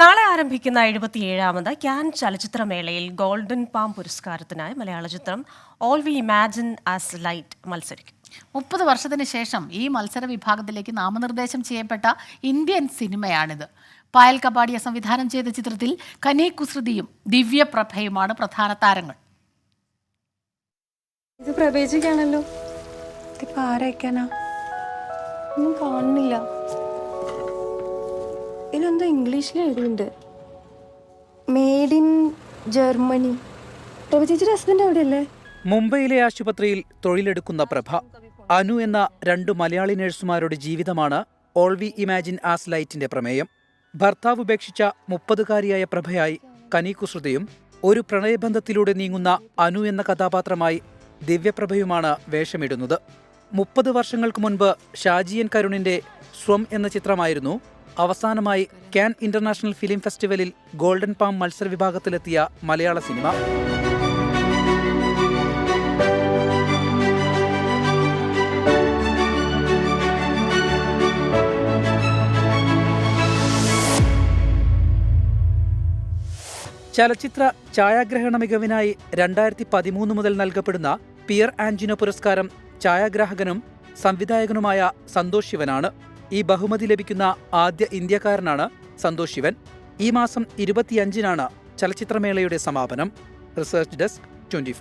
നാളെ ആരംഭിക്കുന്ന എഴുപത്തിയേഴാമത് ക്യാൻ ചലച്ചിത്രമേളയിൽ ഗോൾഡൻ പാം പുരസ്കാരത്തിനായി മലയാള ചിത്രം all we imagine as light മത്സരിക്കും. മുപ്പത് വർഷത്തിന് ശേഷം ഈ മത്സര വിഭാഗത്തിലേക്ക് നാമനിർദ്ദേശം ചെയ്യപ്പെട്ട ഇന്ത്യൻ സിനിമയാണിത്. പായൽ കപാടിയ സംവിധാനം ചെയ്ത ചിത്രത്തിൽ കനി കുസൃതിയും ദിവ്യപ്രഭയുമാണ് പ്രധാന താരങ്ങൾ. ഇത് പ്രവേശിക്കാണല്ലോ ഇതിപ്പോ ആരയക്കാനാ? ഒന്നും കാണുന്നില്ല. ഇതിലെന്തോ ഇംഗ്ലീഷിൽ എഴുതുന്നുണ്ട് മെയ്ഡ് ഇൻ ജർമ്മനി പ്രഭ ചേച്ചിയുടെ ഹസ്ബൻഡ് അവിടെയല്ലേ? മുംബൈയിലെ ആശുപത്രിയിൽ തൊഴിലെടുക്കുന്ന പ്രഭ അനു എന്ന രണ്ട് മലയാളി നഴ്സുമാരുടെ ജീവിതമാണ് ഓൾ വി ഇമാജിൻ ആസ് ലൈറ്റിന്റെ പ്രമേയം. ഭർത്താവ് ഉപേക്ഷിച്ച മുപ്പതുകാരിയായ പ്രഭയായി കനീകുസൃതയും ഒരു പ്രണയബന്ധത്തിലൂടെ നീങ്ങുന്ന അനു എന്ന കഥാപാത്രമായി ദിവ്യപ്രഭയുമാണ് വേഷമിടുന്നത്. മുപ്പത് വർഷങ്ങൾക്ക് മുൻപ് ഷാജിയൻ കരുണിന്റെ സ്വം എന്ന ചിത്രമായിരുന്നു. അവസാനമായി കാൻ ഇന്റർനാഷണൽ ഫിലിം ഫെസ്റ്റിവലിൽ ഗോൾഡൻ പാം മത്സര വിഭാഗത്തിലെത്തിയ മലയാള സിനിമ. ചലച്ചിത്ര ഛായാഗ്രഹണ മികവിനായി രണ്ടായിരത്തി പതിമൂന്ന് മുതൽ നൽകപ്പെടുന്ന പിയർ ആൻജിനോ പുരസ്കാരം ഛായാഗ്രാഹകനും സംവിധായകനുമായ സന്തോഷ് ശിവനാണ്. ഈ ബഹുമതി ലഭിക്കുന്ന ആദ്യ ഇന്ത്യക്കാരനാണ് സന്തോഷ് ശിവൻ. ഈ മാസം ഇരുപത്തിയഞ്ചിനാണ് ചലച്ചിത്രമേളയുടെ സമാപനം. Research desk twenty